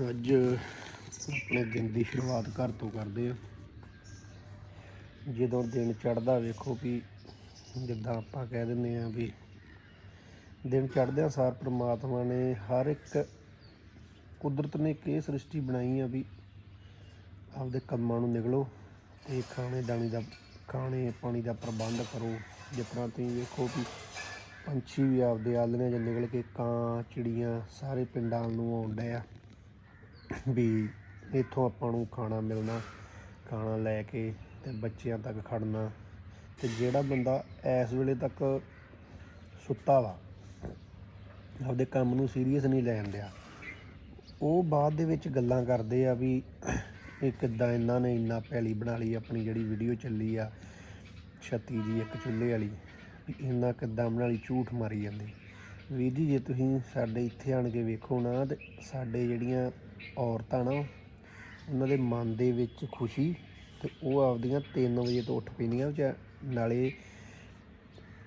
ਅੱਜ ਆਪਣੇ ਦਿਨ ਦੀ ਸ਼ੁਰੂਆਤ ਘਰ ਤੋਂ ਕਰਦੇ ਆ ਜਦੋਂ ਦਿਨ ਚੜ੍ਹਦਾ ਵੇਖੋ ਵੀ ਜਿੱਦਾਂ ਆਪਾਂ ਕਹਿ ਦਿੰਦੇ ਆ ਵੀ ਦਿਨ ਚੜ੍ਹਦਿਆਂ ਸਾਰ ਪ੍ਰਮਾਤਮਾ ਨੇ ਹਰ ਇੱਕ ਕੁਦਰਤ ਨੇ ਇੱਕ ਇਹ ਸ੍ਰਿਸ਼ਟੀ ਬਣਾਈ ਆ ਵੀ ਆਪਦੇ ਕੰਮਾਂ ਨੂੰ ਨਿਕਲੋ ਤੇ ਖਾਣੇ ਦਾਣੇ ਦਾ, ਖਾਣੇ ਪਾਣੀ ਦਾ ਪ੍ਰਬੰਧ ਕਰੋ। ਜਿਸ ਤਰ੍ਹਾਂ ਤੁਸੀਂ ਵੇਖੋ ਵੀ ਪੰਛੀ ਵੀ ਆਪਦੇ ਆਲ੍ਹਣਿਆਂ 'ਚ ਨਿਕਲ ਕੇ ਕਾਂ, ਚਿੜੀਆਂ ਸਾਰੇ ਪਿੰਡਾਂ ਨੂੰ ਆਉਣ ਡਏ ਆ। ਵੀ ਇੱਥੋਂ ਆਪਾਂ ਨੂੰ ਖਾਣਾ ਮਿਲਣਾ, ਖਾਣਾ ਲੈ ਕੇ ਅਤੇ ਬੱਚਿਆਂ ਤੱਕ ਖੜਨਾ ਅਤੇ ਜਿਹੜਾ ਬੰਦਾ ਇਸ ਵੇਲੇ ਤੱਕ ਸੁੱਤਾ ਵਾ, ਆਪਦੇ ਕੰਮ ਨੂੰ ਸੀਰੀਅਸ ਨਹੀਂ ਲੈਣ ਦਿਆ, ਉਹ ਬਾਅਦ ਦੇ ਵਿੱਚ ਗੱਲਾਂ ਕਰਦੇ ਆ ਵੀ ਇਹ ਕਿੱਦਾਂ ਇਹਨਾਂ ਨੇ ਇੰਨਾ ਪੈਲੀ ਬਣਾ ਲਈ, ਆਪਣੀ ਜਿਹੜੀ ਵੀਡੀਓ ਚੱਲੀ ਆ, ਛੱਤੀ ਜੀ ਇੱਕ ਚੁੱਲ੍ਹੇ ਵਾਲੀ, ਵੀ ਇੰਨਾ ਕਿੱਦਾਂ ਬਣਾ ਲਈ, ਝੂਠ ਮਾਰੀ ਜਾਂਦੇ। ਵੀਰ ਜੀ, ਜੇ ਤੁਸੀਂ ਸਾਡੇ ਇੱਥੇ ਆਣ ਕੇ ਵੇਖੋ ਨਾ ਤੇ ਸਾਡੇ ਜਿਹੜੀਆਂ ਔਰਤਾਂ ਨਾ ਉਹਨਾਂ ਦੇ ਮਨ ਦੇ ਵਿੱਚ ਖੁਸ਼ੀ ਤੇ ਉਹ ਆਪਦੀਆਂ 3 ਵਜੇ ਤੋਂ ਉੱਠ ਪੈਂਦੀਆਂ ਵਿਚਾ- ਨਾਲੇ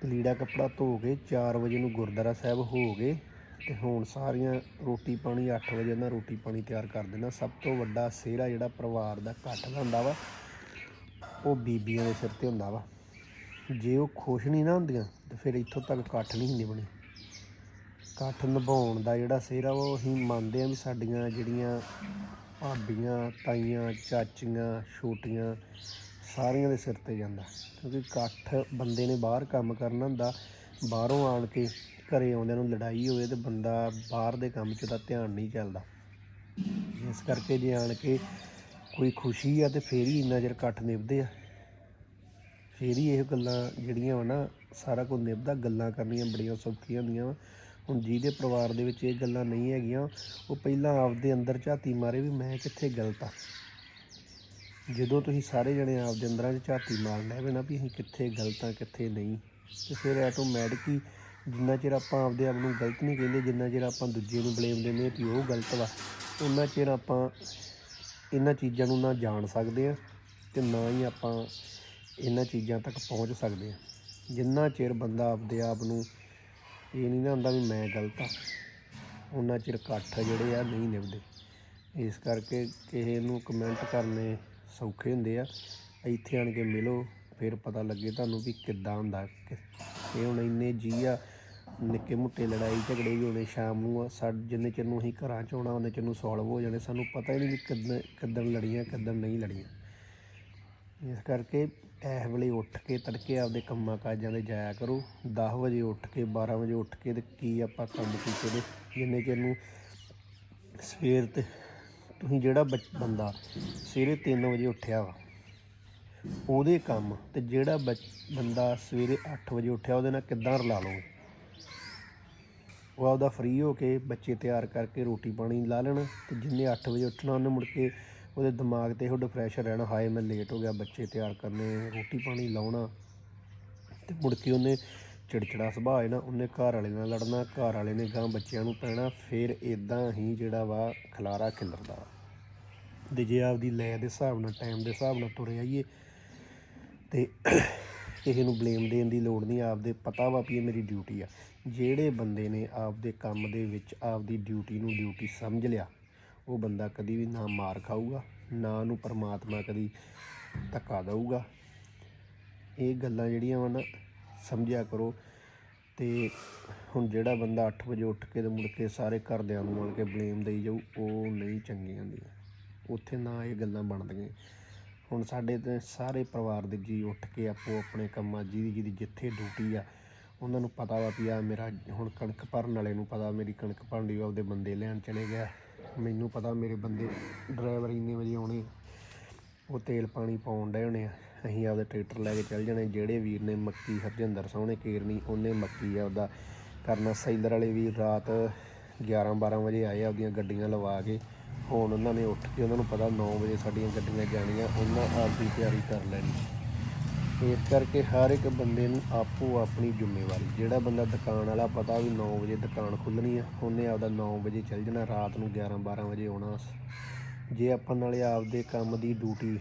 ਲੀੜਾ ਕੱਪੜਾ ਧੋ ਕੇ 4 ਵਜੇ ਨੂੰ ਗੁਰਦੁਆਰਾ ਸਾਹਿਬ ਹੋ ਗਏ ਤੇ ਹੁਣ ਸਾਰੀਆਂ ਰੋਟੀ ਪਾਣੀ 8 ਵਜੇ ਨਾਲ ਰੋਟੀ ਪਾਣੀ ਤਿਆਰ ਕਰ ਦੇਣਾ ਸਭ ਤੋਂ ਵੱਡਾ ਸਿਹਰਾ ਜਿਹੜਾ ਪਰਿਵਾਰ ਦਾ ਇਕੱਠ ਦਾ ਹੁੰਦਾ ਵਾ, ਉਹ ਬੀਬੀਆਂ ਦੇ ਸਿਰ ਤੇ ਹੁੰਦਾ ਵਾ। ਜੇ ਉਹ ਖੁਸ਼ ਨਹੀਂ ਨਾ ਹੁੰਦੀਆਂ ਤੇ ਫਿਰ ਇੱਥੋਂ ਤੱਕ ਇਕੱਠ ਨਹੀਂ ਹੁੰਦੀ ਬਣੀ। ਇਕੱਠ ਨਿਭਾਉਣ ਦਾ ਜਿਹੜਾ ਸਿਹਰਾ ਵਾ, ਉਹ ਅਸੀਂ ਮੰਨਦੇ ਆ ਵੀ ਸਾਡੀਆਂ ਜਿਹੜੀਆਂ ਭਾਬੀਆਂ, ਤਾਈਆਂ, ਚਾਚੀਆਂ, ਛੋਟੀਆਂ, ਸਾਰੀਆਂ ਦੇ ਸਿਰ ਤੇ ਜਾਂਦਾ। ਕਿਉਂਕਿ ਇਕੱਠ ਬੰਦੇ ਨੇ ਬਾਹਰ ਕੰਮ ਕਰਨਾ ਹੁੰਦਾ, ਬਾਹਰੋਂ ਆਣ ਕੇ ਘਰੇ ਆਉਂਦਿਆਂ ਨੂੰ ਲੜਾਈ ਹੋਵੇ ਤੇ ਬੰਦਾ ਬਾਹਰ ਦੇ ਕੰਮ 'ਚ ਉਹਦਾ ਧਿਆਨ ਨਹੀਂ ਚੱਲਦਾ। ਇਸ ਕਰਕੇ ਜੇ ਆਣ ਕੇ ਕੋਈ ਖੁਸ਼ੀ ਆ ਤੇ ਫੇਰ ਹੀ ਇੰਨਾ ਚਿਰ ਇਕੱਠ ਨਿਭਦੇ ਆ। ਫੇਰ ਹੀ ਇਹ ਗੱਲਾਂ ਜਿਹੜੀਆਂ ਵਾ ਨਾ, ਸਾਰਾ ਕੁਝ ਨਿਭਦਾ, ਗੱਲਾਂ ਕਰਨੀਆਂ ਬੜੀਆਂ ਸੌਖੀਆਂ ਹੁੰਦੀਆਂ ਵਾ। ਹੁਣ ਜਿਹਦੇ ਪਰਿਵਾਰ ਦੇ ਵਿੱਚ ਇਹ ਗੱਲਾਂ ਨਹੀਂ ਹੈਗੀਆਂ। ਉਹ ਪਹਿਲਾਂ ਆਪਦੇ ਅੰਦਰ ਝਾਤੀ ਮਾਰੇ ਵੀ ਮੈਂ ਕਿੱਥੇ ਗਲਤ ਆ? ਜਦੋਂ ਤੁਸੀਂ ਸਾਰੇ ਜਣੇ ਆਪਦੇ ਅੰਦਰਾਂ 'ਚ ਝਾਤੀ ਮਾਰਨ ਲੱਗ ਪਏ ਨਾ ਵੀ ਅਸੀਂ ਕਿੱਥੇ ਗਲਤ ਆ, ਕਿੱਥੇ ਨਹੀਂ। ਤੇ ਫਿਰ ਆਟੋਮੈਟਿਕ ਹੀ ਜਿੰਨਾ ਚਿਰ ਆਪਾਂ ਆਪਦੇ ਆਪ ਨੂੰ ਗਲਤ ਨਹੀਂ ਕਹਿੰਦੇ, ਜਿੰਨਾ ਚਿਰ ਆਪਾਂ ਦੂਜੇ ਨੂੰ ਬਲੇਮ ਦਿੰਦੇ ਹਾਂ ਕਿ ਉਹ ਗਲਤ ਵਾ ਉਹਨਾਂ ਚਿਰ ਆਪਾਂ ਇਹਨਾਂ ਚੀਜ਼ਾਂ ਨੂੰ ਨਾ ਜਾਣ ਸਕਦੇ ਆ ਤੇ ਨਾ ਹੀ ਆਪਾਂ ਇਹਨਾਂ ਚੀਜ਼ਾਂ ਤੱਕ ਪਹੁੰਚ ਸਕਦੇ ਆ ਜਿੰਨਾ ਚਿਰ ਬੰਦਾ ਆਪਦੇ ਆਪ ਨੂੰ ਇਹ ਨਹੀਂ ਨਾ ਹੁੰਦਾ ਵੀ ਮੈਂ ਗਲਤ ਆ। ਉਹਨਾਂ ਚਿਰ ਇਕੱਠ ਜਿਹੜੇ ਆ, ਨਹੀਂ ਨਿਭਦੇ। ਇਸ ਕਰਕੇ ਕਿਸੇ ਨੂੰ ਕਮੈਂਟ ਕਰਨੇ ਸੌਖੇ ਹੁੰਦੇ ਆ। ਇੱਥੇ ਆਣ ਕੇ ਮਿਲੋ, ਫਿਰ ਪਤਾ ਲੱਗੇ ਤੁਹਾਨੂੰ ਵੀ ਕਿੱਦਾਂ ਹੁੰਦਾ। ਇਹ ਹੁਣ ਇੰਨੇ ਜੀ ਆ, ਨਿੱਕੇ ਮੁੱਟੇ ਲੜਾਈ ਝਗੜੇ ਵੀ ਹੋਣੇ ਸ਼ਾਮ ਨੂੰ ਸਾਡੇ ਜਿੰਨੇ ਚਿਰ ਨੂੰ ਅਸੀਂ ਘਰਾਂ 'ਚ ਆਉਣਾ, ਉਹਨੇ ਚਿਰ ਨੂੰ ਸੋਲਵ ਹੋ ਜਾਣੇ। ਸਾਨੂੰ ਪਤਾ ਹੀ ਨਹੀਂ ਵੀ ਕਿੱਦਾਂ ਕਿੱਦਣ ਲੜੀਆਂ, ਕਿੱਦਣ ਨਹੀਂ ਲੜੀਆਂ। ਇਸ ਕਰਕੇ ਇਸ ਵੇਲੇ ਉੱਠ ਕੇ ਤੜਕੇ ਆਪਦੇ ਕੰਮਾਂ ਕਾਜਾਂ ਦੇ ਜਾਇਆ ਕਰੋ। 10 ਵਜੇ ਉੱਠ ਕੇ 12 ਵਜੇ ਉੱਠ ਕੇ ਤੇ ਕੀ ਆਪਾਂ ਕੰਮ ਕੀਤੇ ਦੇ ਜਿੰਨੇ ਚਿਰ ਨੂੰ ਸਵੇਰ ਤੇ ਤੁਸੀਂ ਜਿਹੜਾ ਬੱਚ- ਬੰਦਾ ਸਵੇਰੇ 3 ਵਜੇ ਉੱਠਿਆ ਵਾ, ਉਹਦੇ ਕੰਮ ਤੇ ਜਿਹੜਾ ਬੱਚ- ਬੰਦਾ ਸਵੇਰੇ 8 ਵਜੇ ਉੱਠਿਆ, ਉਹਦੇ ਨਾਲ ਕਿੱਦਾਂ ਰਲਾ ਲਓਗੇ? ਉਹ ਆਪਦਾ ਫ੍ਰੀ ਹੋ ਕੇ ਬੱਚੇ ਤਿਆਰ ਕਰਕੇ ਰੋਟੀ ਪਾਣੀ ਲਾ ਲੈਣ ਤੇ ਜਿੰਨੇ 8 ਵਜੇ ਉੱਠਣਾ, ਉਹਨੇ ਮੁੜ ਕੇ ਉਹਦੇ ਦਿਮਾਗ ਤੇ ਉਹ ਡਿਫਰੈਸ਼ਨ ਰਹਿਣਾ, ਹਾਏ ਮੈਂ ਲੇਟ ਹੋ ਗਿਆ, ਬੱਚੇ ਤਿਆਰ ਕਰਨੇ, ਰੋਟੀ ਪਾਣੀ ਲਾਉਣਾ। ਤੇ ਮੁੜ ਕੇ ਉਹਨੇ ਚਿੜਚਿੜਾ ਸੁਭਾਅ ਹੈ ਨਾ, ਉਹਨੇ ਘਰ ਵਾਲੇ ਨਾਲ ਲੜਨਾ, ਘਰ ਵਾਲੇ ਨੇ ਗਾਂ ਬੱਚਿਆਂ ਨੂੰ ਪੈਣਾ, ਫਿਰ ਇਦਾਂ ਹੀ ਜਿਹੜਾ ਵਾ ਖਲਾਰਾ ਖਿਲਰਦਾ ਵਾ ਤੇ ਜੇ ਆਪਦੀ ਲੈ ਦੇ ਹਿਸਾਬ ਨਾਲ ਟਾਈਮ ਦੇ ਹਿਸਾਬ ਨਾਲ ਤੁਰੇ ਆਈਏ, ਤੇ ਕਿਸੇ ਨੂੰ ਬਲੇਮ ਦੇਣ ਦੀ ਲੋੜ ਨਹੀਂ, ਆਪਦੇ ਪਤਾ ਵਾ ਵੀ ਇਹ ਮੇਰੀ ਡਿਊਟੀ ਆ। ਜਿਹੜੇ ਬੰਦੇ ਨੇ ਆਪਦੇ ਕੰਮ ਦੇ ਵਿੱਚ ਆਪਦੀ ਡਿਊਟੀ ਨੂੰ ਡਿਊਟੀ ਸਮਝ ਲਿਆ ਉਹ ਬੰਦਾ ਕਦੀ ਵੀ ਨਾ ਮਾਰ ਖਾਊਗਾ, ਨਾ ਉਹਨੂੰ ਪਰਮਾਤਮਾ ਕਦੀ ਧੱਕਾ ਦੇਊਗਾ। ਇਹ ਗੱਲਾਂ ਜਿਹੜੀਆਂ ਵਾ ਨਾ, ਸਮਝਿਆ ਕਰੋ। ਤੇ ਹੁਣ ਜਿਹੜਾ ਬੰਦਾ 8 ਵਜੇ ਉੱਠ ਕੇ ਤੇ ਮੁੜ ਕੇ ਸਾਰੇ ਘਰਦਿਆਂ ਨੂੰ ਮਿਲ ਕੇ ਬਲੇਮ ਦੇਈ ਜਾਊ, ਉਹ ਨਹੀਂ ਚੰਗੀਆਂ ਹੁੰਦੀਆਂ। ਉੱਥੇ ਨਾ ਇਹ ਗੱਲਾਂ ਬਣਦੀਆਂ। ਹੁਣ ਸਾਡੇ ਤੇ ਸਾਰੇ ਪਰਿਵਾਰ ਦੇ ਜੀ ਉੱਠ ਕੇ ਆਪੋ ਆਪਣੇ ਕੰਮਾਂ ਜਿਹਦੀ ਜਿਹਦੀ ਜਿੱਥੇ ਡਿਊਟੀ ਆ, ਉਹਨਾਂ ਨੂੰ ਪਤਾ ਵਾ ਵੀ ਆ ਮੇਰਾ ਹੁਣ ਕਣਕ ਭਰਨ ਵਾਲੇ ਨੂੰ ਪਤਾ, ਮੇਰੀ ਕਣਕ ਭਰਨ ਦੀ ਉਹਦੇ ਬੰਦੇ ਲੈਣ ਚਲੇ ਗਿਆ। ਮੈਨੂੰ ਪਤਾ ਮੇਰੇ ਬੰਦੇ ਡਰਾਈਵਰ ਇੰਨੇ ਵਜੇ ਆਉਣੇ ਉਹ ਤੇਲ ਪਾਣੀ ਪਾਉਣ ਡਏ ਹੋਣੇ ਆ। ਅਸੀਂ ਆਪਦੇ ਟਰੈਕਟਰ ਲੈ ਕੇ ਚੱਲ ਜਾਣੇ। ਜਿਹੜੇ ਵੀਰ ਨੇ ਮੱਕੀ, ਹਰਜਿੰਦਰ ਸੋਹਣੇ, ਕੇਰਨੀ, ਉਹਨੇ ਮੱਕੀ ਆ ਉਹਦਾ ਕਰਨਾ। ਸੈਲਰ ਵਾਲੇ ਵੀਰ ਰਾਤ 11 12 ਵਜੇ ਆਏ ਆਪਦੀਆਂ ਗੱਡੀਆਂ ਲਵਾ ਕੇ। ਹੁਣ ਉਹਨਾਂ ਨੇ ਉੱਠ ਕੇ ਉਹਨਾਂ ਨੂੰ ਪਤਾ 9 ਵਜੇ ਸਾਡੀਆਂ ਗੱਡੀਆਂ ਜਾਣੀਆਂ। ਉਹਨਾਂ ਆਪਦੀ ਤਿਆਰੀ ਕਰ ਲੈਣੀ। ਇਸ ਕਰਕੇ ਹਰ ਇੱਕ ਬੰਦੇ ਨੂੰ ਆਪੋ ਆਪਣੀ ਜ਼ਿੰਮੇਵਾਰੀ। ਜਿਹੜਾ ਬੰਦਾ ਦੁਕਾਨ ਵਾਲਾ, ਪਤਾ ਵੀ 9 ਵਜੇ ਦੁਕਾਨ ਖੁੱਲਣੀ ਆ, ਉਹਨੇ ਆਪਦਾ 9 ਵਜੇ ਚੱਲ ਜਾਣਾ, ਰਾਤ ਨੂੰ 11 12 ਵਜੇ ਆਉਣਾ। ਜੇ ਆਪਾਂ ਨਾਲੇ ਆਪਦੇ ਕੰਮ ਦੀ ਡਿਊਟੀ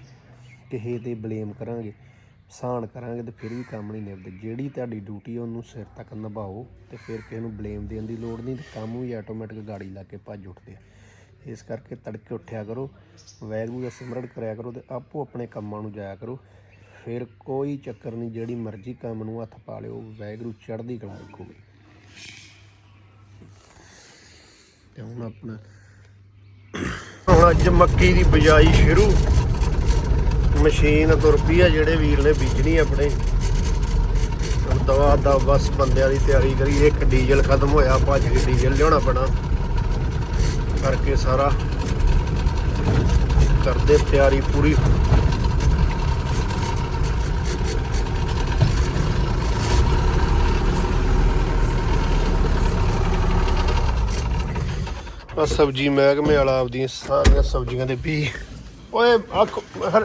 ਕਿਸੇ ਤੇ ਬਲੇਮ ਕਰਾਂਗੇ ਸਾਨ ਕਰਾਂਗੇ, ਤੇ ਫਿਰ ਵੀ ਕੰਮ ਨਹੀਂ ਨਿਭਦੇ। ਜਿਹੜੀ ਤੁਹਾਡੀ ਡਿਊਟੀ ਉਹਨੂੰ ਸਿਰ ਤੱਕ ਨਿਭਾਓ, ਤੇ ਫਿਰ ਕਿਸੇ ਨੂੰ ਬਲੇਮ ਦੇਣ ਦੀ ਲੋੜ ਨਹੀਂ, ਤੇ ਕੰਮ ਵੀ ਆਟੋਮੈਟਿਕ ਗਾੜੀ ਲਾ ਕੇ ਭੱਜ ਉੱਠਦੇ ਆ। ਇਸ ਕਰਕੇ ਤੜਕੇ ਉੱਠਿਆ ਕਰੋ ਵੈਗੂ ਦਾ ਸਿਮਰਨ ਕਰਿਆ ਕਰੋ, ਤੇ ਆਪੋ ਆਪਣੇ ਕੰਮਾਂ ਨੂੰ ਜਾਇਆ ਕਰੋ। ਫਿਰ ਕੋਈ ਚੱਕਰ ਨਹੀਂ, ਜਿਹੜੀ ਮਰਜ਼ੀ ਕੰਮ ਨੂੰ ਹੱਥ ਪਾ ਲਿਓ ਵੈਗਰੂ ਚੜ੍ਹਦੀ ਕਲਾ ਰੱਖੋਗੇ ਤੇ ਹੁਣ ਆਪਣਾ ਹੁਣ ਅੱਜ ਮੱਕੀ ਦੀ ਬਿਜਾਈ ਸ਼ੁਰੂ। ਮਸ਼ੀਨ ਤੁਰ ਪਈ ਆ ਜਿਹੜੇ ਵੀਰ ਨੇ ਬੀਜਣੀ ਆਪਣੇ। ਹੁਣ ਦਵਾ ਦਾ ਬਸ ਬੰਦਿਆਂ ਦੀ ਤਿਆਰੀ ਕਰੀ, ਇੱਕ ਡੀਜ਼ਲ ਖਤਮ ਹੋਇਆ, ਭੱਜ ਕੇ ਡੀਜ਼ਲ ਲਿਆਉਣਾ ਪੈਣਾ। ਕਰਕੇ ਸਾਰਾ ਕਰਦੇ ਤਿਆਰੀ ਪੂਰੀ। ਆ ਸਬਜੀ ਮਹਿਕਮੇ ਵਾਲਾ ਆਪਦੀਆਂ ਸਾਰੀਆਂ ਸਬਜ਼ੀਆਂ ਦੇ ਬੀ। ਓਏ ਆਹ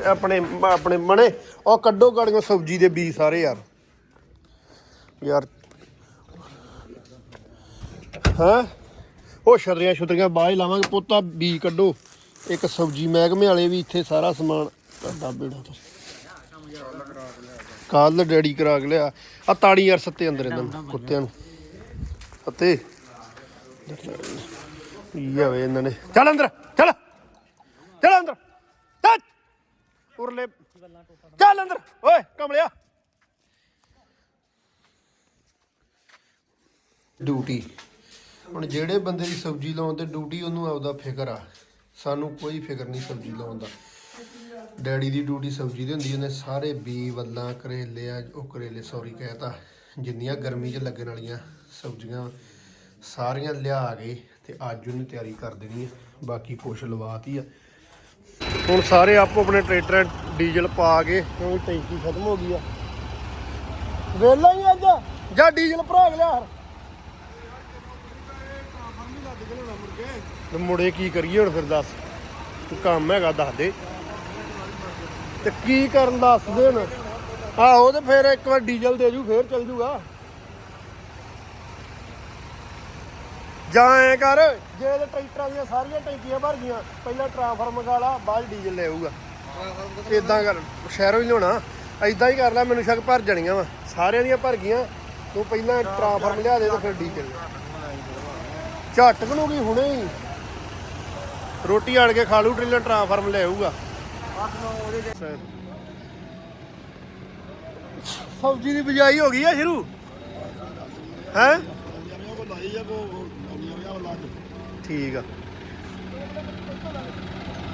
ਆਪਣੇ ਆਪਣੇ ਮਣੇ, ਉਹ ਕੱਢੋ ਗਾੜੀਆਂ ਸਬਜੀ ਦੇ ਬੀ ਸਾਰੇ ਯਾਰ। ਯਾਰ। ਹਾਂ? ਉਹ ਛਤਰੀਆਂ ਛੁਤਰੀਆਂ ਬਾਹਰ ਲਾਵਾਂਗੇ, ਪੋਤਾ ਬੀ ਕੱਢੋ। ਇੱਕ ਸਬਜੀ ਮਹਿਕਮੇ ਵਾਲੇ ਵੀ ਇੱਥੇ ਸਾਰਾ ਸਮਾਨ ਕੱਢਾ ਬੇੜਾ ਤੋਂ। ਕੱਲ ਡੈਡੀ ਕਰਾ ਕੇ ਲਿਆ। ਆ ਤਾੜੀ ਯਾਰ ਸੱਤੇ ਅੰਦਰ ਇਹਨਾਂ ਨੂੰ, ਕੁੱਤਿਆਂ ਨੂੰ। ਅਤੇ ਯਾਵੇ ਇਹਨਾਂ ਨੇ? ਚੱਲ ਅੰਦਰ, ਚੱਲ। ਚੱਲ ਅੰਦਰ। ਚੱਲ। ਉਰਲੇ। ਚੱਲ ਅੰਦਰ। ਓਏ, ਕਮਲਿਆ। ਡਿਊਟੀ। ਹੁਣ ਜਿਹੜੇ ਬੰਦੇ ਦੀ ਸਬਜ਼ੀ ਲਾਉਣ ਤੇ ਡਿਊਟੀ, ਉਹਨੂੰ ਆਪਦਾ ਫਿਕਰ ਆ। ਸਾਨੂੰ ਕੋਈ ਫਿਕਰ ਨਹੀਂ ਸਬਜ਼ੀ ਲਾਉਣ ਦਾ। ਡੈਡੀ ਦੀ ਡਿਊਟੀ ਸਬਜ਼ੀ ਦੀ ਹੁੰਦੀ, ਉਹਨੇ ਸਾਰੇ ਬੀ ਵੱਲਾਂ, ਕਰੇਲੇ ਆ ਉਹ ਕਰੇਲੇ ਸੌਰੀ ਕਹਿਤਾ ਜਿੰਨੀਆਂ ਗਰਮੀ 'ਚ ਲੱਗਣ ਵਾਲੀਆਂ ਸਬਜ਼ੀਆਂ, ਸਾਰੀਆਂ ਲਿਆ ਕੇ ਤੇ ਅੱਜ ਉਹਨੇ ਤਿਆਰੀ ਕਰ ਦੇਣੀ ਹੈ ਬਾਕੀ ਕੁਛ ਲਵਾਤੀ ਆ। ਹੁਣ ਸਾਰੇ ਆਪੋ ਆਪਣੇ ਟਰੈਕਟਰਾਂ ਡੀਜ਼ਲ ਪਾ ਕੇ ਕਿਉਂਕਿ ਟੈਂਕੀ ਖਤਮ ਹੋ ਗਈ ਆ। ਵੇਲਾ ਹੀ ਅੱਜ। ਜਾਂ ਡੀਜ਼ਲ ਭਰਾ ਲਿਆ। ਤੇ ਮੁੜੇ ਕੀ ਕਰੀਏ ਹੁਣ ਫਿਰ ਦੱਸ। ਤੂੰ ਕੰਮ ਹੈਗਾ ਦੱਸ ਦੇ। ਤੇ ਕੀ ਕਰਨ ਦੱਸ ਦੇ ਹੁਣ। ਆਹੋ ਤੇ ਫਿਰ ਇੱਕ ਵਾਰ ਡੀਜ਼ਲ ਦੇ ਜੂ, ਫੇਰ ਚੱਲ ਜੂਗਾ। ਜਾਂ ਐ ਕਰ, ਜੇ ਤੇ ਟਰੈਕਟਰਾਂ ਦੀਆਂ ਸਾਰੀਆਂ ਟੈਂਕੀਆਂ ਭਰ ਗਈਆਂ, ਪਹਿਲਾਂ ਟਰਾਂਸਫਰ ਮੰਗਾ ਬਾਅਦ 'ਚ ਡੀਜ਼ਲ ਲੈ ਆਊਗਾ। ਇਦਾਂ ਕਰ, ਸ਼ਹਿਰੋਂ ਹੀ ਲਿਆਉਣਾ। ਐਦਾਂ ਹੀ ਕਰ ਲੈ, ਮੈਨੂੰ ਸ਼ੱਕ ਭਰ ਜਾਣੀਆਂ ਵਾ। ਸਾਰਿਆਂ ਦੀਆਂ ਭਰ ਗਈਆਂ, ਤੂੰ ਪਹਿਲਾਂ ਟਰਾਂਸਫਰ ਲਿਆ ਦੇ ਤੇ ਫਿਰ ਡੀਜ਼ਲ ਝੱਟ ਬਣੂਗੀ ਹੁਣੇ ਹੀ। ਰੋਟੀ ਆਣ ਕੇ ਖਾ ਲੂ ਟ੍ਰੇਲਰ ਟਰਾਂਸਫਾਰਮ ਲੈ ਆਊਗਾ। ਸਬਜ਼ੀ ਦੀ ਬਿਜਾਈ ਹੋ ਗਈ ਆ ਸ਼ੁਰੂ। ਹੈ? ਠੀਕ ਆ।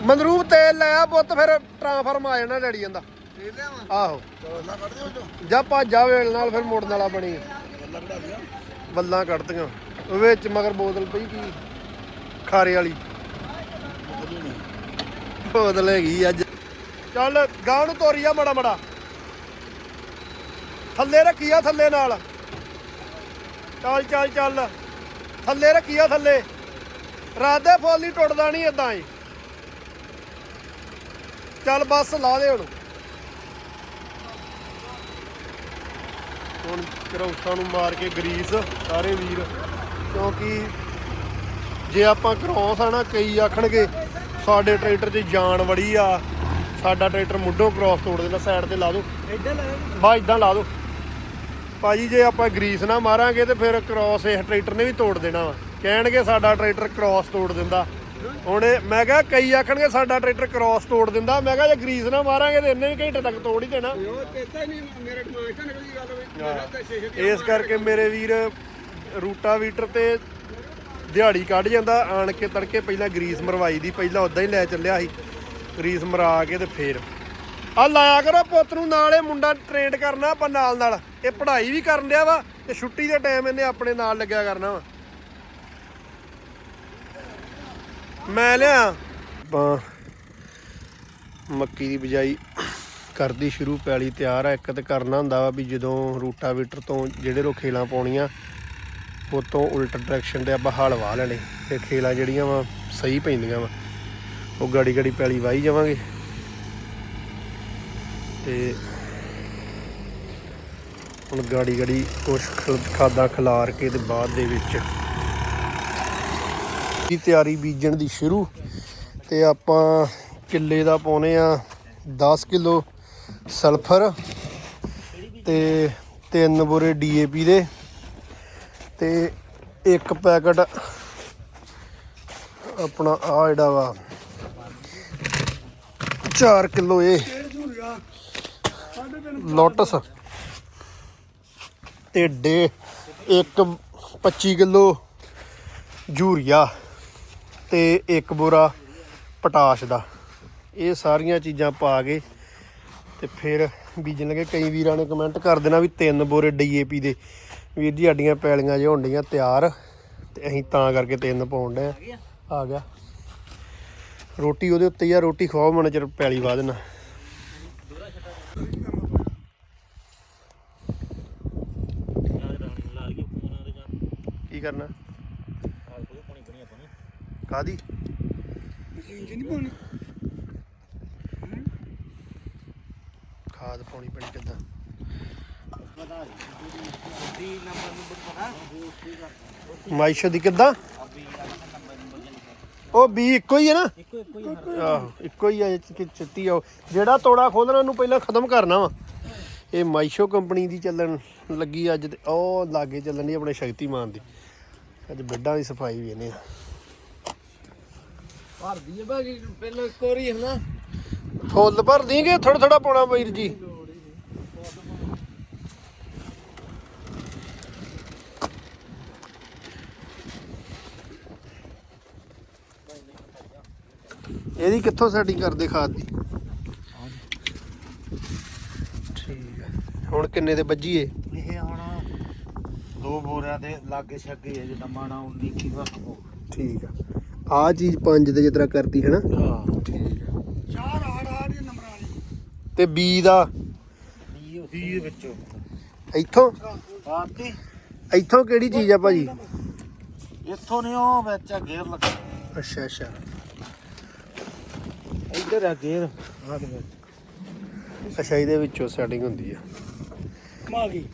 ਮਨਰੂਪ ਤੇਲ ਲੈ ਆ ਪੁੱਤ ਫਿਰ ਟਰਾਂਸਫਾਰਮ ਆ ਜਾਣਾ ਡੈਡੀ ਜਾਂਦਾ ਆਹੋ। ਜਾ ਭੱਜਾ ਵੇਲ ਨਾਲ ਫਿਰ ਮੁੜਨ ਵਾਲਾ ਬਣੀ ਬੱਲਾਂ ਕੱਢਤੀਆਂ। ਉਹ ਵਿੱਚ ਮਗਰ ਬੋਤਲ ਪਈ ਕੀ? ਖਾਰੇ ਵਾਲੀ। ਬੋਤਲ ਹੈਗੀ ਅੱਜ। ਚੱਲ ਗਾਂ ਨੂੰ ਤੋਰੀ ਆ ਮੜਾ ਮੜਾ। ਥੱਲੇ ਰੱਖੀ ਆ ਥੱਲੇ ਨਾਲ। ਚੱਲ ਚੱਲ ਚੱਲ। ਥੱਲੇ ਰੱਖੀ ਆ ਥੱਲੇ। ਰਾਤ ਦੇ ਫੁੱਲ ਹੀ ਟੁੱਟਦਾ ਨਹੀਂ ਇਦਾਂ ਹੀ। ਚੱਲ ਬੱਸ ਲਾ ਦੇ ਹੁਣ। ਹੁਣ ਕਰੌਸਾਂ ਨੂੰ ਮਾਰ ਕੇ ਗਰੀਸ ਸਾਰੇ ਵੀਰ। ਕਿਉਂਕਿ ਜੇ ਆਪਾਂ ਕ੍ਰੋਸ ਆ ਨਾ ਕਈ ਆਖਣਗੇ ਸਾਡੇ ਟਰੈਕਟਰ 'ਚ ਜਾਨ ਵੜੀ ਆ। ਸਾਡਾ ਟਰੈਕਟਰ ਮੁੱਢੋਂ ਕ੍ਰੋਸ ਤੋੜ ਦਿੰਦਾ ਸਾਈਡ ਤੇ ਲਾ ਦੋ। ਇੱਧਰ ਲੈ ਬਾ ਇਦਾਂ ਲਾ ਦੋ। ਭਾਜੀ ਜੇ ਆਪਾਂ ਗਰੀਸ ਨਾ ਮਾਰਾਂਗੇ ਤੇ ਫਿਰ ਕ੍ਰੋਸ ਇਹ ਟਰੈਕਟਰ ਨੇ ਵੀ ਤੋੜ ਦੇਣਾ ਵਾ। ਕਹਿਣਗੇ ਸਾਡਾ ਟਰੈਕਟਰ ਕ੍ਰੋਸ ਤੋੜ ਦਿੰਦਾ। ਹੁਣ ਇਹ- ਮੈਂ ਕਿਹਾ ਕਈ ਆਖਣਗੇ ਸਾਡਾ ਟਰੈਕਟਰ ਕ੍ਰੋਸ ਤੋੜ ਦਿੰਦਾ। ਮੈਂ ਕਿਹਾ ਜੇ ਗਰੀਸ ਨਾ ਮਾਰਾਂਗੇ ਤੇ ਇੰਨੇ ਵੀ ਘੰਟੇ ਤੱਕ ਤੋੜ ਹੀ ਦੇਣਾ। ਉਹ ਤੇਤਾ ਹੀ ਨਹੀਂ ਮੇਰੇ ਦਿਮਾਗ 'ਚ ਨਿਕਲੀ ਗੱਲ ਵੀ ਮੇਰਾ ਤਾਂ ਛੇ ਛੇ ਇਸ ਕਰਕੇ ਮੇਰੇ ਵੀਰ ਰੂਟਾਵੀਟਰ ਤੇ ਦਿਹਾੜੀ ਕੱਢ ਜਾਂਦਾ। ਆਣ ਕੇ ਤੜਕੇ ਪਹਿਲਾਂ ਗਰੀਸ ਮਰਵਾਈ ਦੀ ਪਹਿਲਾਂ ਉਦਾਂ ਹੀ ਲੈ ਚੱਲਿਆ ਸੀ। ਗਰੀਸ ਮਰਾ ਕੇ ਤੇ ਫੇਰ ਆ ਲਾਇਆ ਕਰੋ ਪੁੱਤ ਨੂੰ ਨਾਲ ਮੁੰਡਾ ਟ੍ਰੇਨਡ ਕਰਨਾ ਆਪਾਂ ਨਾਲ ਨਾਲ ਇਹ ਪੜ੍ਹਾਈ ਵੀ ਕਰਨ ਡਿਆ ਵਾ ਤੇ ਛੁੱਟੀ ਦੇ ਟਾਈਮ ਇਹਨੇ ਆਪਣੇ ਨਾਲ ਲੱਗਿਆ ਕਰਨਾ ਵਾ। ਮੈਂ ਲਿਆ। ਆਪਾਂ ਮੱਕੀ ਦੀ ਬਿਜਾਈ ਕਰਦੀ ਸ਼ੁਰੂ ਪੈਲੀ ਤਿਆਰ ਆ। ਇੱਕ ਤੇ ਕਰਨਾ ਹੁੰਦਾ ਵਾ ਵੀ ਜਦੋਂ ਰੂਟਾਵੀਟਰ ਤੋਂ ਜਿਹੜੇ ਰੋ ਖੇਲਾਂ ਪਾਉਣੀਆਂ ਉਹ ਤੋਂ ਉਲਟ ਡਾਇਰੈਕਸ਼ਨ ਤੇ ਆਪਾਂ ਹਲ ਵਾਹ ਲੈਣੇ। ਤੇ ਖੇਲਾਂ ਜਿਹੜੀਆਂ ਵਾ, ਸਹੀ ਪੈਂਦੀਆਂ ਵਾ। ਉਹ ਗਾੜੀ ਗਾੜੀ ਪੈਲੀ ਵਾਹੀ ਜਾਵਾਂਗੇ। ਤੇ ਹੁਣ ਗਾੜੀ ਗਾੜੀ ਕੁਛ ਖਾਦਾ ਖਿਲਾਰ ਕੇ ਤੇ ਬਾਅਦ ਦੇ ਵਿੱਚ ਦੀ ਤਿਆਰੀ ਬੀਜਣ ਦੀ ਸ਼ੁਰੂ ਤੇ ਆਪਾਂ ਕਿੱਲੇ ਦਾ ਪਾਉਨੇ ਆ 10 ਕਿਲੋ ਸਲਫਰ ਤੇ ਤਿੰਨ ਬੋਰੇ ਡੀਏਪੀ ਦੇ ਤੇ ਇੱਕ ਪੈਕਟ ਆਪਣਾ ਆ ਜਿਹੜਾ ਵਾ 4 ਕਿਲੋ ਇਹ ਲੋਟਸ ਤੇ ਡੇ ਇੱਕ 25 ਕਿਲੋ ਯੂਰੀਆ। ਤੇ ਇੱਕ ਬੋਰਾ ਪਟਾਸ਼ ਦਾ। ਇਹ ਸਾਰੀਆਂ ਚੀਜ਼ਾਂ ਪਾ ਕੇ ਤੇ ਫਿਰ ਬੀਜਣ ਲੱਗੇ। ਕਈ ਵੀਰਾਂ ਨੇ ਕਮੈਂਟ ਕਰ ਦੇਣਾ ਵੀ ਤਿੰਨ ਬੋਰੇ ਡੀਏਪੀ ਦੇ। ਵੀਰ ਜੀ, ਸਾਡੀਆਂ ਪੈਲੀਆਂ ਜੇ ਹੁੰਦੀਆਂ ਤਿਆਰ। ਤੇ ਅਸੀਂ ਤਾਂ ਕਰਕੇ ਤਿੰਨ ਪਾਉਣ ਡਏ ਆ। ਗਿਆ। ਰੋਟੀ ਉਹਦੇ ਉੱਤੇ ਹੀ ਆ। ਰੋਟੀ ਖਾਓ ਮਨ ਚਿਰ ਪੈਲੀ ਵਾ ਦੇਣਾ। ਕੀ ਕਰਨਾ? ਕਾਦੀ? ਮਸ਼ੀਨ 'ਚ ਨਹੀਂ ਪਾਉਣੀ। ਖਾਦ ਪਾਉਣੀ ਪੈਣੀ ਕਿੱਦਾਂ? ਮਾਈਸ਼ੋ ਦੀ ਕਿੱਦਾਂ? ਉਹ ਬੀ ਇੱਕੋ ਹੀ ਹੈ ਨਾ? ਆਹੋ ਇੱਕੋ ਹੀ ਆ ਚਿੱਤੀ ਆ। ਜਿਹੜਾ ਤੋੜਾ ਖੋਲਣਾ ਉਹਨੂੰ ਪਹਿਲਾਂ ਖਤਮ ਕਰਨਾ ਵਾ। ਇਹ ਮਾਈਸ਼ੋ ਕੰਪਨੀ ਦੀ ਚੱਲਣ ਲੱਗੀ ਅੱਜ ਤੇ। ਉਹ ਲਾਗੇ ਚੱਲਣ ਦੀ ਆਪਣੇ ਸ਼ਕਤੀਮਾਨ ਦੀ। ਅੱਜ ਬੈੱਡਾਂ ਦੀ ਸਫ਼ਾਈ ਵੀ ਇਹਨੇ ਭਰਦੀ ਹੈ ਬਾਕੀ ਪਹਿਲਾਂ ਕੋਰੀ ਹੈ ਨਾ। ਫੁੱਲ ਭਰ ਦੇਂਗੇ ਥੋੜਾ ਥੋੜਾ ਪਾਉਣਾ ਵੀਰ ਜੀ? ਇਹਦੀ ਕਿੱਥੋਂ ਸੈਟਿੰਗ ਕਰਦੇ ਖਾਦ ਦੀ? ਠੀਕ ਹੈ ਹੁਣ ਕਿੰਨੇ ਦੇ ਵੱਜੀਏ? ਇਹ ਹੁਣ ਦੋ ਬੋਰਿਆਂ ਦੇ ਲਾਗੇ ਛੱਗੇ ਹੈ ਜਿੱਦਾਂ ਮਾਣਾ 19 ਕੀ ਵਰਤੋ ਠੀਕ ਆ। ਆ ਚੀਜ਼ 5 ਦੇ ਜਿਤਨਾ ਕਰਤੀ ਹੈ ਨਾ ਹਾਂ। ਠੀਕ ਆ ਚਾਰ ਆੜ ਆੜ ਦੇ ਨੰਬਰਾਂ ਵਾਲੀ। ਤੇ ਬੀ ਦਾ? ਵੀ ਉਹਦੀ ਵਿੱਚੋਂ। ਇੱਥੋਂ? ਪਾਤੀ ਇੱਥੋਂ ਕਿਹੜੀ ਚੀਜ਼ ਆ ਭਾਜੀ? ਇੱਥੋਂ ਨਹੀਂ ਉਹ ਵਿੱਚ ਆ ਗੇਰ ਲੱਗਾ। ਅੱਛਾ ਅੱਛਾ। ਇੱਧਰ ਆ ਗੇਰ ਆ ਦੇ ਵਿੱਚ। ਅੱਛਾ ਇਹਦੇ ਵਿੱਚੋਂ ਸੈਟਿੰਗ ਹੁੰਦੀ ਆ। ਕਮਾ ਗਈ।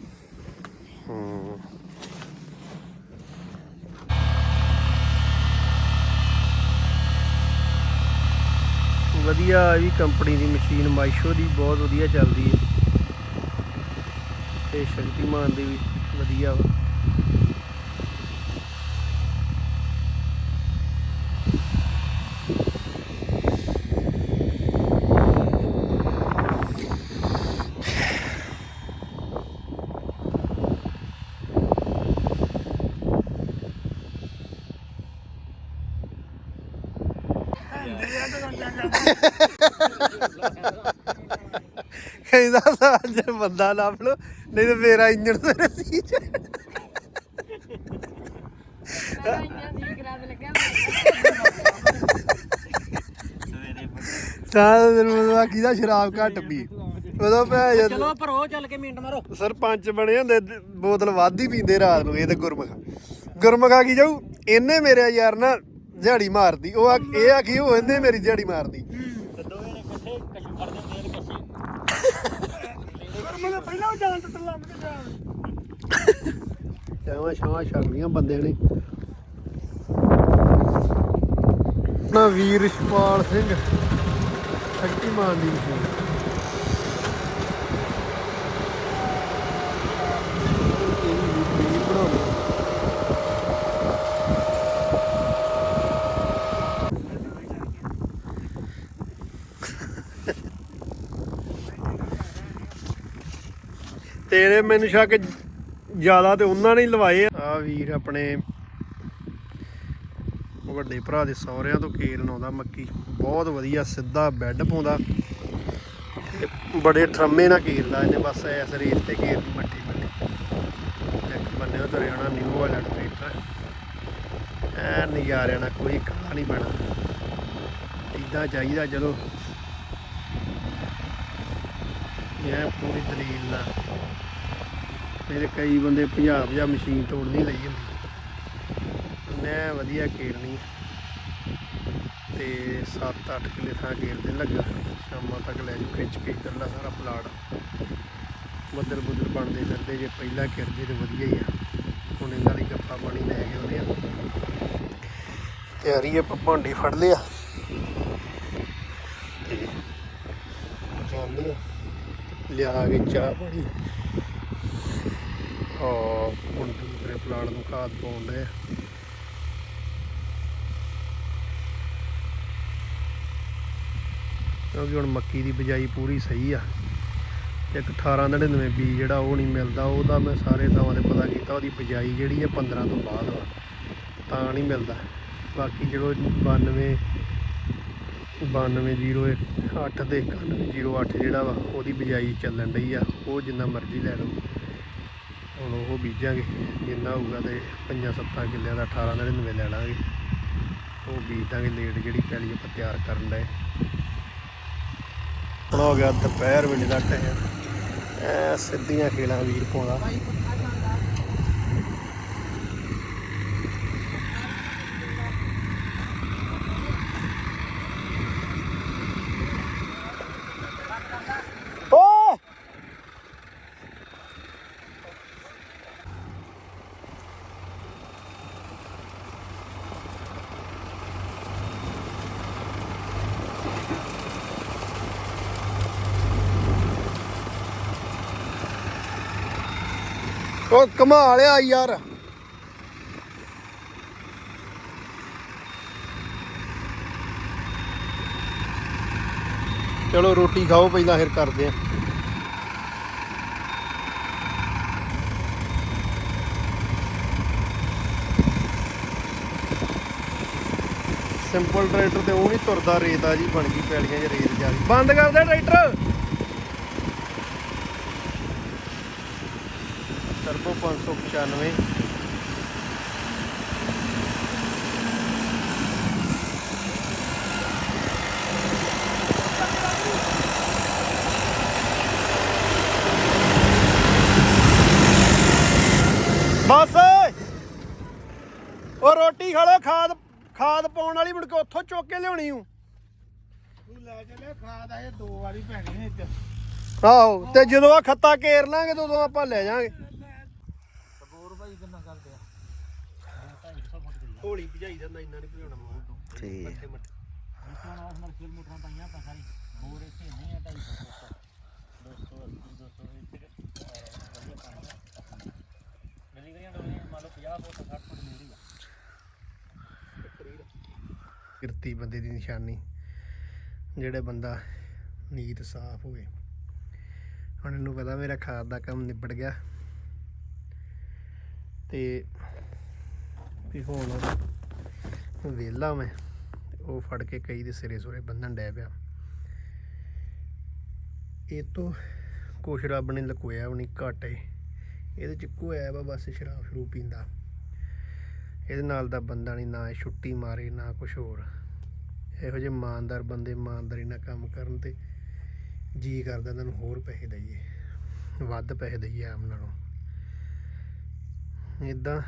ਹੂੰ। ਵਧੀਆ ਇਹ ਕੰਪਨੀ ਦੀ ਮਸ਼ੀਨ ਮਾਈਸ਼ੋ ਦੀ ਬਹੁਤ ਵਧੀਆ ਚੱਲਦੀ ਹੈ। ਤੇ ਸ਼ਕਤੀਮਾਨ ਦੀ ਵੀ ਵਧੀਆ ਵਾ। ਕਹਿੰਦਾ ਤਾਂ ਜੇ ਬੰਦਾ ਲੱਭ ਲੋ ਨਹੀਂ ਤੇ ਮੇਰਾ ਇੰਜਣ ਤੇ ਸੀ ਤਾਂ ਮੈਨੂੰ ਬਾਕੀ ਦਾ ਸ਼ਰਾਬ ਘੱਟ ਪੀ। ਉਦੋਂ ਭੈ ਜਦ ਚਲੋ ਭਰੋ ਚੱਲ ਕੇ ਮਿੰਟ ਮਾਰੋ। ਸਰਪੰਚ ਬਣੇ ਹੁੰਦੇ ਬੋਤਲ ਵੱਧ ਹੀ ਪੀਂਦੇ ਰਾਤ ਨੂੰ ਇਹ ਤੇ ਗੁਰਮਖਾ ਗੁਰਮਖਾ ਕੀ ਜਾਊ? ਇਹਨੇ ਮੇਰੇ ਯਾਰ ਨਾ ਦਿਹਾੜੀ ਮਾਰਦੀ। ਉਹ ਆ- ਇਹ ਆਖੀ ਉਹ ਇਹਨੇ ਮੇਰੀ ਦਿਹਾੜੀ ਮਾਰਦੀ ਤੇ ਦੋਵੇਂ ਨੇ ਇਕੱਠੇ ਕਸ਼ਮ ਕਰਦੇ ਹੁੰਦੇ ਨੇ ਕੱਛੇ ਮੈਂ ਪਹਿਲਾਂ ਜਾਣ ਤੋਂ ਲੰਮ ਕੇ ਜਾਣ। ਚਾਹਾਂ ਛਾਵਾਂ ਛਕਦੀਆਂ ਬੰਦੇ ਨੇ। ਨਾ ਵੀਰ ਸ਼ਪਾਲ ਸਿੰਘ ਸ਼ਕਤੀਮਾਨ ਦੀ ਮਸ਼ੀਨ ਤੇਰੇ ਮੈਨੂੰ ਸ਼ੱਕ ਜ਼ਿਆਦਾ ਤੇ ਉਹਨਾਂ ਨੇ ਲਵਾਏ ਆ। ਵੀਰ ਆਪਣੇ ਵੱਡੇ ਭਰਾ ਦੇ ਸਹੁਰਿਆਂ ਤੋਂ ਕੇਰਨ ਲਾਉਂਦਾ ਮੱਕੀ। ਬਹੁਤ ਵਧੀਆ ਸਿੱਧਾ ਬੈੱਡ ਪਾਉਂਦਾ। ਬੜੇ ਠਰਮੇ ਨਾਲ ਕੇਰਦਾ ਇਹਨੇ, ਬਸ ਐਸ ਰੇਸ ਤੇ ਕੇਰਨੀ ਮੱਠੀ ਮੱਟੀ ਇੱਕ ਬੰਨੇ ਉਹ ਤੁਰੇ ਆਉਣਾ ਨਿਊ ਵਾਲਾ ਟਰੈਕਟਰ ਐ ਨਜ਼ਾਰਿਆਂ ਨਾਲ ਕੋਈ ਕਾਲਾ ਨਹੀਂ ਪੈਣਾ ਇਦਾਂ ਚਾਹੀਦਾ ਜਦੋਂ ਇਹ ਪੂਰੀ ਦਲੀਲ ਨਾਲ ਫਿਰ ਕਈ ਬੰਦੇ 50 50 ਮਸ਼ੀਨ ਤੋੜਨੀ ਲਈ ਹੁੰਦੀ। ਮੈਂ ਵਧੀਆ ਕੇਰਨੀ ਤੇ 7-8 ਕਿਲੇ ਥਾਂ ਕੇਰਦੇ ਲੱਗਾ। ਸ਼ਾਮਾਂ ਤੱਕ ਲੈ ਜੂ ਖਿੱਚ ਕੇ ਇਧਰਲਾ ਸਾਰਾ ਪਲਾਟ। ਬੱਦਲ ਬੁੱਦਲ ਬਣਦੇ ਫਿਰਦੇ, ਜੇ ਪਹਿਲਾਂ ਕਿਰਦੇ ਤੇ ਵਧੀਆ ਹੀ ਆ। ਹੁਣ ਇਹਨਾਂ ਦੀ ਗੱਪਾ ਪਾਣੀ ਲੈ ਕੇ ਉਹਦੇ ਆ। ਤਿਆਰੀ ਆਪਾਂ ਭਾਂਡੇ ਫੜ ਲਿਆ ਜਾਂਦੇ ਲਿਆ ਕੇ ਚਾਹ ਪਾਣੀ। ਹੁਣ ਦੂਸਰੇ ਮੇਰੇ ਪਲਾਟ ਨੂੰ ਖਾਦ ਪਾਉਣ ਦੇ ਕਿਉਂਕਿ ਹੁਣ ਮੱਕੀ ਦੀ ਬਿਜਾਈ ਪੂਰੀ ਸਹੀ ਆ। ਇੱਕ 1899 ਬੀ ਜਿਹੜਾ ਉਹ ਨਹੀਂ ਮਿਲਦਾ, ਉਹਦਾ ਮੈਂ ਸਾਰੇ ਥਾਵਾਂ ਤੇ ਪਤਾ ਕੀਤਾ, ਉਹਦੀ ਬਿਜਾਈ ਜਿਹੜੀ ਹੈ 15 ਤੋਂ ਬਾਅਦ ਵਾ, ਤਾਂ ਨਹੀਂ ਮਿਲਦਾ। ਬਾਕੀ ਜਦੋਂ ਬਾਨਵੇਂ ਜਿਹੜੋ 92 9201 8 ਤੇ 9108 ਜਿਹੜਾ ਵਾ, ਉਹਦੀ ਬਿਜਾਈ ਚੱਲਣ ਰਹੀ ਆ, ਉਹ ਜਿੰਨਾ ਮਰਜ਼ੀ ਲੈ ਲਓ। ਹੁਣ ਉਹ ਬੀਜਾਂਗੇ, ਜਿੰਨਾ ਹੋਊਗਾ ਤੇ 5-7 ਕਿੱਲਿਆਂ ਦਾ 1899 ਲੈ ਲਾਂਗੇ। ਉਹ ਬੀਜ ਦਾਂਗੇ ਲੇਟ ਜਿਹੜੀ ਪੈਲੀ ਆਪਾਂ ਤਿਆਰ ਕਰਨ ਦਾ। ਹੁਣ ਹੋ ਗਿਆ ਦੁਪਹਿਰ ਵੇਲੇ ਦਾ ਟਾਈਮ। ਐ ਸਿੱਧੀਆਂ ਖੇਲਾਂ ਵੀਰ ਪਾਉਂਦਾ ਉਹ ਕਮਾਲ ਆ ਯਾਰ। ਚਲੋ ਰੋਟੀ ਖਾਓ, ਪਹਿਲਾਂ ਫਿਰ ਕਰਦੇ ਆ ਸਿੰਪਲ ਟਰੈਕਟਰ ਤੇ ਉਹ ਨਹੀਂ ਤੁਰਦਾ ਰੇਤ ਆ ਜੀ, ਬਣ ਗਈ ਪੈਲੀਆਂ 'ਚ ਰੇਤ ਜਾ ਰਹੀ। ਬੰਦ ਕਰ ਦੇ ਟਰੈਕਟਰ ਟਰਬੋ 595 ਬਸ ਉਹ ਰੋਟੀ ਖਾ ਲੋ ਖਾਦ ਖਾਦ ਪਾਉਣ ਵਾਲੀ ਮੁੜ ਕੇ ਉੱਥੋਂ ਚੁੱਕ ਕੇ ਲਿਆਉਣੀ ਹੂੰ ਤੂੰ ਲੈ ਚੱਲੇ ਖਾਦ ਆਏ ਦੋ ਵਾਰੀ ਪੈਣੀ ਨੇ ਇੱਥੇ। ਆਹੋ ਤੇ ਜਦੋਂ ਆ ਖੱਤਾ ਕੇਰ ਲਾਂਗੇ ਉਦੋਂ ਆਪਾਂ ਲੈ ਜਾਾਂਗੇ ਹੋਰ ਭਾਈ ਕਿੰਨਾ ਕਰਦੇ ਆ ਹੌਲੀ ਭਜਾਈ ਦਾ ਇੰਨਾ ਨਹੀਂ ਭਜਾਉਣਾ ਠੀਕ। ਮੱਠੇ ਮੱਠੇ। ਇਤਨਾ ਨਾਲ ਮਰ ਕਿਲ ਮੋਟਰਾਂ ਪਾਈਆਂ ਆਪਾਂ ਸਾਰੀ ਹੋਰ ਇੱਥੇ ਨਹੀਂ ਆ 250 280 200 ਇੱਥੇ ਵਧੀਆ ਪਾਣੀ ਮਿਲੀ ਗਈਆਂ ਡੋਲੀਆਂ ਮੰਨ ਲਓ 50 ਫੁੱਟ 60 ਫੁੱਟ ਮਿਲਦੀ ਆ ਕਿਰਤੀ ਬੰਦੇ ਦੀ ਨਿਸ਼ਾਨੀ ਜਿਹੜੇ ਬੰਦਾ ਨੀਤ ਸਾਫ਼ ਹੋਵੇ। ਹੁਣ ਇਹਨੂੰ ਪਤਾ ਮੇਰਾ ਖਾਦ ਦਾ ਕੰਮ ਨਿਬੜ ਗਿਆ। ਤੇ ਵੀ ਹੁਣ ਵਿਹਲਾ ਮੈਂ ਉਹ ਫੜ ਕੇ ਕਈ ਦੇ ਸਿਰੇ ਸੁਰੇ ਬੰਨਣ ਡੈ ਪਿਆ। ਇਹ ਤੋਂ ਕੁਛ ਰੱਬ ਨੇ ਲਕੋਇਆ ਵੀ ਨਹੀਂ ਘਾਟੇ। ਇਹਦੇ ਚ ਕੋਇਆ ਵਾ ਬਸ ਸ਼ਰਾਬ ਸ਼ਰੂ ਪੀਂਦਾ। ਇਹਦੇ ਨਾਲ ਦਾ ਬੰਦਾ ਨਹੀਂ ਨਾ ਇਹ ਛੁੱਟੀ ਮਾਰੇ, ਨਾ ਕੁਝ ਹੋਰ। ਇਹੋ ਜਿਹੇ ਇਮਾਨਦਾਰ ਬੰਦੇ ਇਮਾਨਦਾਰੀ ਨਾਲ ਕੰਮ ਕਰਨ ਤੇ ਜੀ ਕਰਦਾ ਇਹਨਾਂ ਨੂੰ ਹੋਰ ਪੈਸੇ ਦਈਏ। ਵੱਧ ਪੈਸੇ ਦਈਏ ਆਮ ਨਾਲੋਂ। ਇਦਾਂ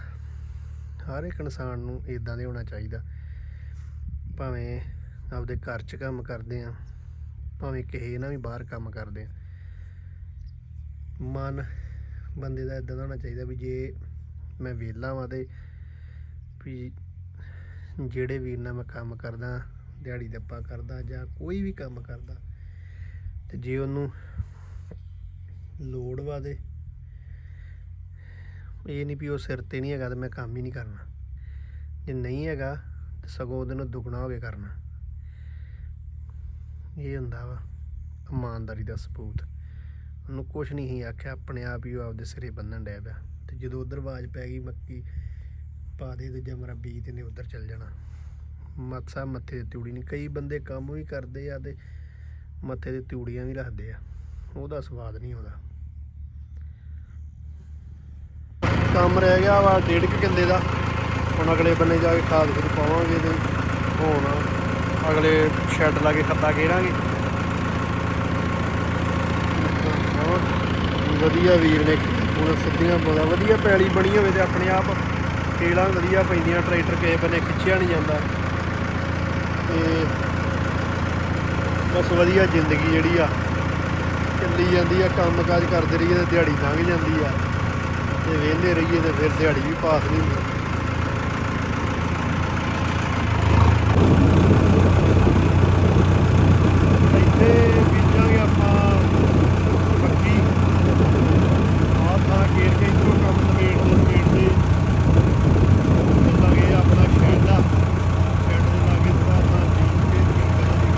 ਹਰ ਇੱਕ ਇਨਸਾਨ ਨੂੰ ਇਦਾਂ ਦੇ ਹੋਣਾ ਚਾਹੀਦਾ। ਭਾਵੇਂ ਆਪਦੇ ਘਰ 'ਚ ਕੰਮ ਕਰਦੇ ਆ, ਭਾਵੇਂ ਕਿਸੇ ਨਾਲ ਵੀ ਬਾਹਰ ਕੰਮ ਕਰਦੇ ਆ। ਮਨ ਬੰਦੇ ਦਾ ਇਦਾਂ ਦਾ ਹੋਣਾ ਚਾਹੀਦਾ ਵੀ ਜੇ ਮੈਂ ਵਿਹਲਾ ਵਾਂ ਤੇ ਵੀ ਜਿਹੜੇ ਵੀਰ ਨਾਲ ਮੈਂ ਕੰਮ ਕਰਦਾ, ਦਿਹਾੜੀ ਦੱਪਾ ਕਰਦਾ ਜਾਂ ਕੋਈ ਵੀ ਕੰਮ ਕਰਦਾ, ਤੇ ਜੇ ਉਹਨੂੰ ਲੋੜ ਵਾ ਦੇ ਇਹ ਨਹੀਂ ਵੀ ਉਹ ਸਿਰ ਤੇ ਨਹੀਂ ਹੈਗਾ ਤਾਂ ਮੈਂ ਕੰਮ ਹੀ ਨਹੀਂ ਕਰਨਾ। ਜੇ ਨਹੀਂ ਹੈਗਾ ਤਾਂ ਸਗੋਂ ਉਹਦੇ ਨੂੰ ਦੁੱਗਣਾ ਹੋ ਕੇ ਕਰਨਾ। ਇਹ ਹੁੰਦਾ ਵਾ, ਇਮਾਨਦਾਰੀ ਦਾ ਸਬੂਤ। ਉਹਨੂੰ ਕੁਝ ਨਹੀਂ ਸੀ ਆਖਿਆ, ਆਪਣੇ ਆਪ ਹੀ ਉਹ ਆਪਦੇ ਸਿਰੇ ਬੰਨਣ ਡਿਆ ਪਿਆ। ਤੇ ਜਦੋਂ ਉਧਰ ਆਵਾਜ਼ ਪੈ ਗਈ, ਮੱਕੀ ਪਾ ਦੇ ਦੂਜਾ ਮੇਰਾ ਬੀਜ ਤੇ ਨੇ ਉਧਰ ਚੱਲ ਜਾਣਾ। ਮੱਥਾ ਮੱਥੇ ਤੇ ਤਿਉੜੀ ਨਹੀਂ, ਕਈ ਬੰਦੇ ਕੰਮ ਵੀ ਕਰਦੇ ਆ ਤੇ ਮੱਥੇ ਤੇ ਤਿਉੜੀਆਂ ਵੀ ਰੱਖਦੇ ਆ। ਉਹਦਾ ਸਵਾਦ ਨਹੀਂ ਆਉਂਦਾ। ਕੰਮ ਰਹਿ ਗਿਆ ਵਾ, ਡੇਢ ਕੁ ਕਿੱਲੇ ਦਾ। ਹੁਣ ਅਗਲੇ ਬੰਨੇ ਜਾ ਕੇ ਖਾਦ ਫਿਰ ਪਾਵਾਂਗੇ ਤੇ ਹੁਣ। ਅਗਲੇ ਸ਼ੈੱਡ ਲਾ ਕੇ ਖੱਤਾ ਘੇਰਾਂਗੇ ਵਧੀਆ ਵੀਰ ਨੇ ਹੁਣ ਸਿੱਧੀਆਂ ਬੜਾ ਵਧੀਆ ਪੈਲੀ ਬਣੀ ਹੋਵੇ ਤੇ ਆਪਣੇ ਆਪ ਕੇਲਾਂ ਵਧੀਆ ਪੈਂਦੀਆਂ, ਟਰੈਕਟਰ ਕਿਸੇ ਬੰਨੇ ਖਿੱਚਿਆ ਨਹੀਂ ਜਾਂਦਾ। ਤੇ ਬਸ ਵਧੀਆ ਜ਼ਿੰਦਗੀ ਜਿਹੜੀ ਆ। ਚੱਲੀ ਜਾਂਦੀ ਆ ਕੰਮ ਕਾਜ ਕਰਦੇ ਰਹੀਏ ਤੇ ਦਿਹਾੜੀ ਲੰਘ ਜਾਂਦੀ ਆ। ਤੇ ਵਿਹਲੇ ਰਹੀਏ ਤੇ ਫਿਰ ਦਿਹਾੜੀ ਵੀ ਪਾਸ ਨਹੀਂ ਹੁੰਦੀ ਇੱਥੇ ਬੀਜਾਂਗੇ ਆਪਾਂ ਮੱਕੀ ਆਹ ਥਾਂ ਘੇਰ ਕੇ ਇੱਧਰੋਂ ਕੰਮ ਨਿਬੇੜ ਦੇ ਨਿਬੇੜ ਦੇ ਚੱਲਾਂਗੇ ਆਪਣਾ ਸ਼ੈੱਡ ਆ ਸ਼ੈੱਡ ਦੇ ਲਾਗੇ ਥੋੜਾ ਤਾਂ ਬੀਜ ਕੇ ਫਿਰ ਕਰਾਂਗੇ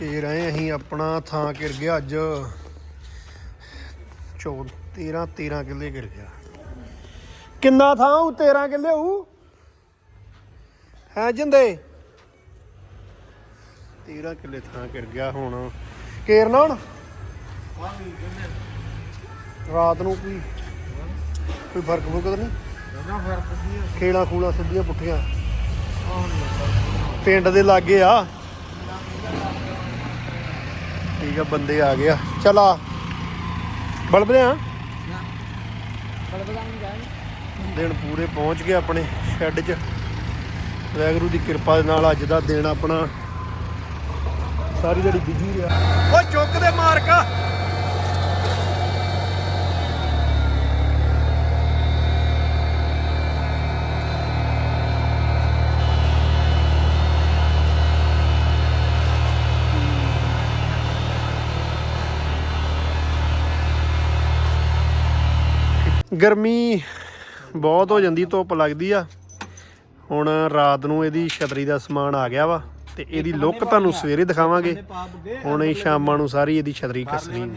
ਫੇਰ ਆਏ ਅਸੀਂ ਆਪਣਾ ਥਾਂ ਘਿਰ ਗਿਆ ਅੱਜ। 14 13 13 ਕਿੱਲੇ ਘਿਰ ਗਿਆ। ਕਿੰਨਾ ਥਾਂ ਉਹ 13 ਕਿੱਲੇ ਉਹ ਹੈ ਜਿੰਦੇ? 13 ਕਿੱਲੇ ਥਾਂ ਘਿਰ ਗਿਆ ਹੁਣ। ਕੇਰਨਾ ਹੁਣ। ਰਾਤ ਨੂੰ ਕੋਈ ਕੋਈ ਫ਼ਰਕ ਫੁਰਕ ਤਾਂ ਨਹੀਂ? ਖੇੜਾ ਖੂਲਾ ਸਿੱਧੀਆਂ ਪੁੱਠੀਆਂ। ਪਿੰਡ ਦੇ ਲਾਗੇ ਆ। ਠੀਕ ਆ, ਬੰਦੇ ਆ ਗਏ ਆ। ਬਲਬਦੇ ਆ। ਦਿਨ ਪੂਰੇ ਪਹੁੰਚ ਗਏ ਆਪਣੇ ਸ਼ੈੱਡ 'ਚ। ਵੈਗਰੂ ਦੀ ਕਿਰਪਾ ਦੇ ਨਾਲ ਅੱਜ ਦਾ ਦਿਨ ਆਪਣਾ ਸਾਰੀ ਜਿਹੜੀ ਬਿਜ਼ੀ ਰਿਹਾ। ਓ ਚੁੱਕ ਦੇ ਮਾਰਕਾ। ਗਰਮੀ ਬਹੁਤ ਹੋ ਜਾਂਦੀ ਧੁੱਪ ਲੱਗਦੀ ਆ। ਹੁਣ ਰਾਤ ਨੂੰ ਇਹਦੀ ਛਤਰੀ ਦਾ ਸਮਾਨ ਆ ਗਿਆ ਵਾ ਤੇ ਇਹਦੀ ਲੁੱਕ ਤੁਹਾਨੂੰ ਸਵੇਰੇ ਦਿਖਾਵਾਂਗੇ। ਹੁਣ ਇਹ ਸ਼ਾਮਾਂ ਨੂੰ ਸਾਰੀ ਇਹਦੀ ਛਤਰੀ ਕੱਸਣੀ